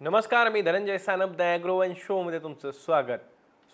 नमस्कार मी धनंजय सानप द ॲग्रोवन शोमध्ये तुमचं स्वागत.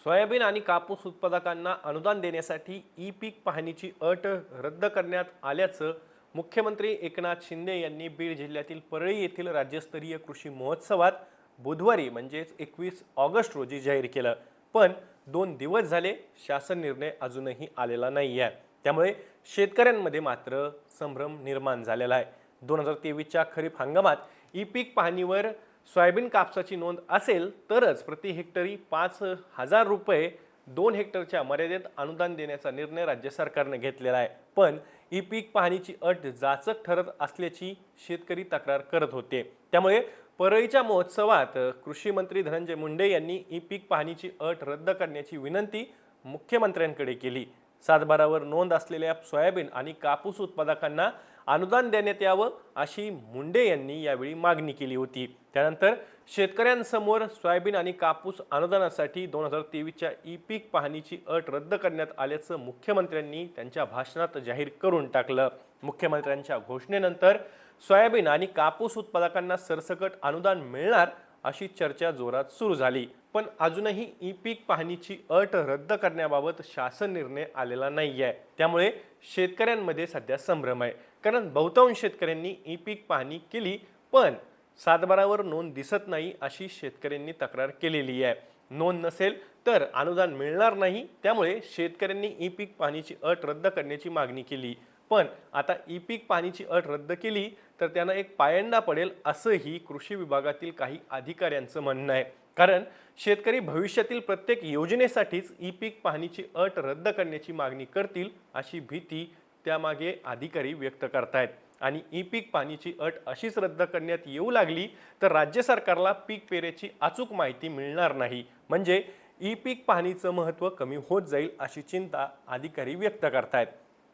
सोयाबीन आणि कापूस उत्पादकांना अनुदान देण्यासाठी ई पीक पाहणीची अट रद्द करण्यात आल्याचं मुख्यमंत्री एकनाथ शिंदे यांनी बीड जिल्ह्यातील परळी येथील राज्यस्तरीय कृषी महोत्सवात बुधवारी म्हणजेच एकवीस ऑगस्ट रोजी जाहीर केलं. पण दोन दिवस झाले शासन निर्णय अजूनही आलेला नाही आहे त्यामुळे शेतकऱ्यांमध्ये मात्र संभ्रम निर्माण झालेला आहे. दोन हजार तेवीसच्या खरीप हंगामात ई पीक पाहणीवर सोयाबीन कापसाची नोंद असेल तरच प्रति हेक्टरी पाच हजार रुपये दोन हेक्टरच्या मर्यादेत अनुदान देण्याचा निर्णय राज्य सरकारने घेतलेला आहे. पण ई पीक पाहणीची अट जाचक ठरत असल्याची शेतकरी तक्रार करत होते. त्यामुळे परळीच्या महोत्सवात कृषी मंत्री धनंजय मुंडे यांनी ई पीक पाहणीची अट रद्द करण्याची विनंती मुख्यमंत्र्यांकडे केली. सातबारावर नोंद असलेल्या सोयाबीन आणि कापूस उत्पादकांना अनुदान देण्यात यावं अशी मुंडे यांनी यावेळी मागणी केली होती. त्यानंतर शेतकऱ्यांसमोर सोयाबीन आणि कापूस अनुदानासाठी दोन हजार तेवीसच्या ई पीक पाहणीची अट रद्द करण्यात आल्याचं मुख्यमंत्र्यांनी त्यांच्या भाषणात जाहीर करून टाकलं. मुख्यमंत्र्यांच्या घोषणेनंतर सोयाबीन आणि कापूस उत्पादकांना सरसकट अनुदान मिळणार अशी चर्चा जोरात सुरू झाली. पण अजूनही ई पीक पाहणीची अट रद्द करण्याबाबत शासन निर्णय आलेला नाही आहे त्यामुळे शेतकऱ्यांमध्ये सध्या संभ्रम आहे. कारण बहुतांश शेतकऱ्यांनी ई पीक पाहणी केली पण सातबारावर नोंद दिसत नाही अशी शेतकऱ्यांनी तक्रार केलेली आहे. नोंद नसेल तर अनुदान मिळणार नाही त्यामुळे शेतकऱ्यांनी ई पीक पाहणीची अट रद्द करण्याची मागणी केली. पण आता ई पीक पाणीची अट रद्द केली तर त्यांना एक पायंडा पडेल असंही कृषी विभागातील काही अधिकाऱ्यांचं म्हणणं आहे. कारण शेतकरी भविष्यातील प्रत्येक योजनेसाठीच ई पीक पाहणीची अट रद्द करण्याची मागणी करतील अशी भीती त्यामागे अधिकारी व्यक्त करतायत. आणि ई पीक पाणीची अट अशीच रद्द करण्यात येऊ लागली तर राज्य सरकारला पीक पेरेची अचूक माहिती मिळणार नाही. म्हणजे ई पीक पाहणीचं महत्त्व कमी होत जाईल अशी चिंता अधिकारी व्यक्त करतायत.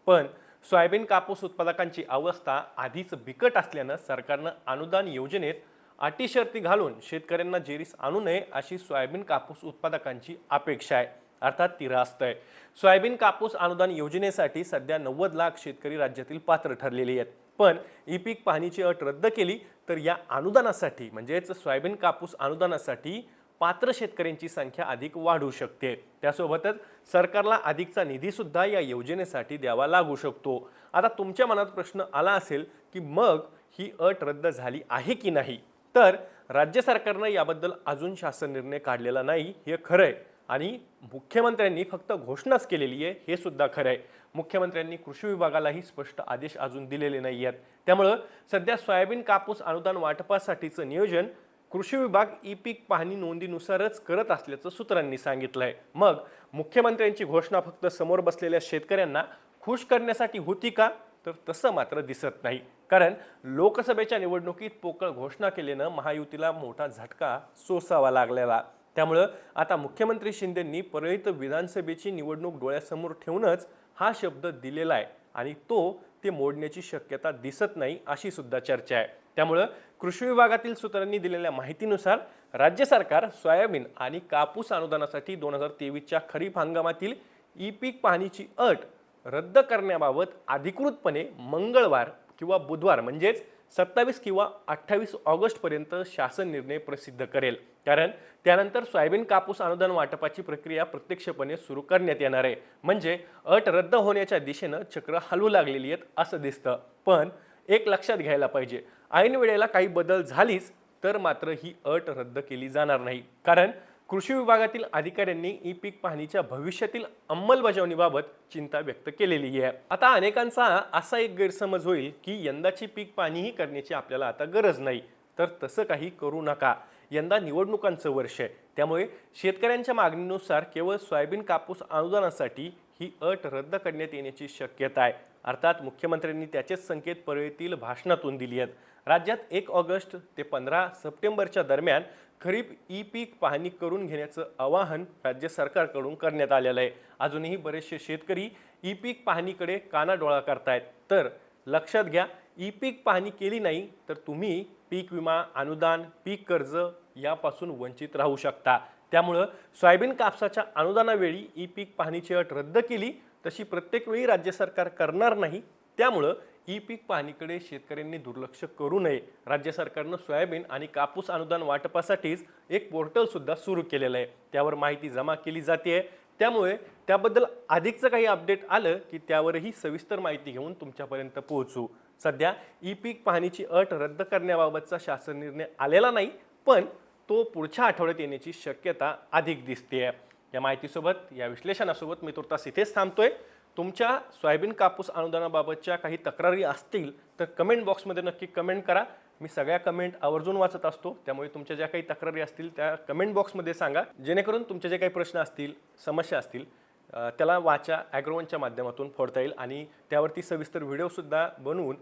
पण सोयाबीन कापूस उत्पादकांची अवस्था आधीच बिकट असल्यानं सरकारनं अनुदान योजनेत अटी शर्ती घालून शेतकऱ्यांना जेरीस आणू नये अशी सोयाबीन कापूस उत्पादकांची अपेक्षा आहे. अर्थात ती रास्त आहे. सोयाबीन कापूस अनुदान योजनेसाठी सध्या नव्वद लाख शेतकरी राज्यातील पात्र ठरलेले आहेत. पण ई पीक पाहणीची अट रद्द केली तर या अनुदानासाठी म्हणजेच सोयाबीन कापूस अनुदानासाठी पात्र शेतकऱ्यांची संख्या अधिक वाढू शकते. त्यासोबतच सरकारला अधिकचा निधीसुद्धा या योजनेसाठी द्यावा लागू शकतो. आता तुमच्या मनात प्रश्न आला असेल की मग ही अट रद्द झाली आहे की नाही? तर राज्य सरकारनं याबद्दल अजून शासन निर्णय काढलेला नाही हे खरं आहे. आणि मुख्यमंत्र्यांनी फक्त घोषणाच केलेली आहे हे सुद्धा खरं आहे. मुख्यमंत्र्यांनी कृषी विभागालाही स्पष्ट आदेश अजून दिलेले नाही आहेत त्यामुळं सध्या सोयाबीन कापूस अनुदान वाटपासाठीचं नियोजन कृषी विभाग ई पीक पाहणी नोंदीनुसारच करत असल्याचं सूत्रांनी सांगितलं आहे मग मुख्यमंत्र्यांची घोषणा फक्त समोर बसलेल्या शेतकऱ्यांना खुश करण्यासाठी होती का? तर तसं मात्र दिसत नाही. कारण लोकसभेच्या निवडणुकीत पोकळ घोषणा केल्यानं महायुतीला मोठा झटका सोसावा लागलेला. त्यामुळं आता मुख्यमंत्री शिंदेंनी परळीत विधानसभेची निवडणूक डोळ्यासमोर ठेवूनच हा शब्द दिलेला आहे आणि तो ते मोडण्याची शक्यता दिसत नाही अशी सुद्धा चर्चा आहे. त्यामुळं कृषी विभागातील सूत्रांनी दिलेल्या माहितीनुसार राज्य सरकार सोयाबीन आणि कापूस अनुदानासाठी दोन हजार तेवीसच्या खरीप हंगामातील ई पीक पाहणीची अट रद्द करण्याबाबत अधिकृतपणे मंगळवार किंवा बुधवार म्हणजेच सत्तावीस किंवा अठ्ठावीस ऑगस्टपर्यंत शासन निर्णय प्रसिद्ध करेल. कारण त्यानंतर सोयाबीन कापूस अनुदान वाटपाची प्रक्रिया प्रत्यक्षपणे सुरू करण्यात येणार आहे. म्हणजे अट रद्द होण्याच्या दिशेनं चक्र हलवू लागलेली आहेत असं दिसतं. पण एक लक्षात घ्यायला पाहिजे. ऐन वेळेला काही बदल झालीच तर मात्र ही अट रद्द केली जाणार नाही. कारण कृषी विभागातील अधिकाऱ्यांनी ई पीक पाहणीच्या भविष्यातील अंमलबजावणीबाबत चिंता व्यक्त केलेली आहे. आता अनेकांचा असा एक गैरसमज होईल की यंदाची पीक पाहणीही करण्याची आपल्याला आता गरज नाही. तर तसं काही करू नका. यंदा निवडणुकांचं वर्ष आहे. त्यामुळे शेतकऱ्यांच्या मागणीनुसार केवळ सोयाबीन कापूस अनुदानासाठी ही अट रद्द करण्यात येण्याची शक्यता आहे. अर्थात मुख्यमंत्र्यांनी त्याचेच संकेत परळीतील भाषणातून दिली आहेत. राज्यात एक ऑगस्ट ते पंधरा सप्टेंबरच्या दरम्यान खरीप ई पीक पाहणी करून घेण्याचं आवाहन राज्य सरकारकडून करण्यात आलेलं आहे. अजूनही बरेचसे शेतकरी ई पीक पाहणीकडे कानाडोळा करतायत. तर लक्षात घ्या ई पीक पाहणी केली नाही तर तुम्ही पीक विमा अनुदान पीक कर्ज यापासून वंचित राहू शकता. त्यामुळं सोयाबीन कापसाच्या अनुदानावेळी ई पीक पाहणीची अट रद्द केली तशी प्रत्येक वेळी राज्य सरकार करणार नाही त्यामुळं ई पीक पाहणीकडे शेतकऱ्यांनी दुर्लक्ष करू नये. राज्य सरकारनं सोयाबीन आणि कापूस अनुदान वाटपासाठीच एक पोर्टलसुद्धा सुरू केलेलं आहे. त्यावर माहिती जमा केली जाते. त्यामुळे त्याबद्दल अधिकचं काही अपडेट आलं की त्यावरही सविस्तर माहिती घेऊन तुमच्यापर्यंत पोहोचू. सध्या ई पीक पाहणीची अट रद्द करण्याबाबतचा शासन निर्णय आलेला नाही पण तो पुढच्या आठवड्यात येण्याची शक्यता अधिक दिसते आहे या माहितीसोबत या विश्लेषणासोबत मी तुर्तास इथेच थांबतोय. तुमच्या सोयाबीन कापूस अनुदानाबाबतच्या काही तक्रारी असतील तर कमेंट बॉक्समध्ये नक्की कमेंट करा. मी सगळ्या कमेंट आवर्जून वाचत असतो. त्यामुळे तुमच्या ज्या काही तक्रारी असतील त्या कमेंट बॉक्समध्ये सांगा. जेणेकरून तुमचे जे काही प्रश्न असतील समस्या असतील त्याला वाचा ॲग्रोवनच्या माध्यमातून फोडता येईल. आणि त्यावरती सविस्तर व्हिडिओसुद्धा बनवून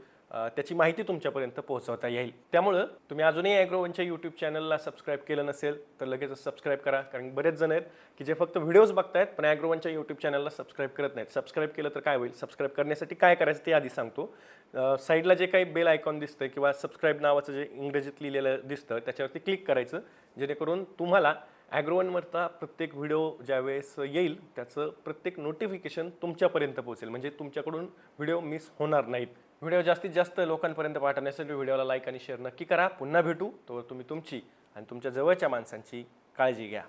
त्याची माहिती तुमच्यापर्यंत पोहोचवता येईल. त्यामुळं तुम्ही अजूनही ॲग्रोवनच्या यूट्यूब चॅनलला सबस्क्राईब केलं नसेल तर लगेचच सबस्क्राईब करा. कारण बरेच जण आहेत की जे फक्त व्हिडिओज बघतायत पण ॲग्रोवनच्या यूट्यूब चॅनलला सबस्क्राईब करत नाहीत. सबस्क्राईब केलं तर काय होईल? सबस्क्राईब करण्यासाठी काय करायचं ते आधी सांगतो. साईडला जे काही बेल आयकॉन दिसतं किंवा सबस्क्राईब नावाचं जे इंग्रजीत लिहिलेलं दिसतं त्याच्यावरती क्लिक करायचं. जेणेकरून तुम्हाला ॲग्रोवनवरचा प्रत्येक व्हिडिओ ज्यावेळेस येईल त्याचं प्रत्येक नोटिफिकेशन तुमच्यापर्यंत पोहोचेल. म्हणजे तुमच्याकडून व्हिडिओ मिस होणार नाहीत. व्हिडिओ जास्तीत जास्त लोकांपर्यंत पाठवण्यासाठी व्हिडिओला लाईक आणि शेअर नक्की करा. पुन्हा भेटू. तोवर तुम्ही तुमची आणि तुमच्या जवळच्या माणसांची काळजी घ्या.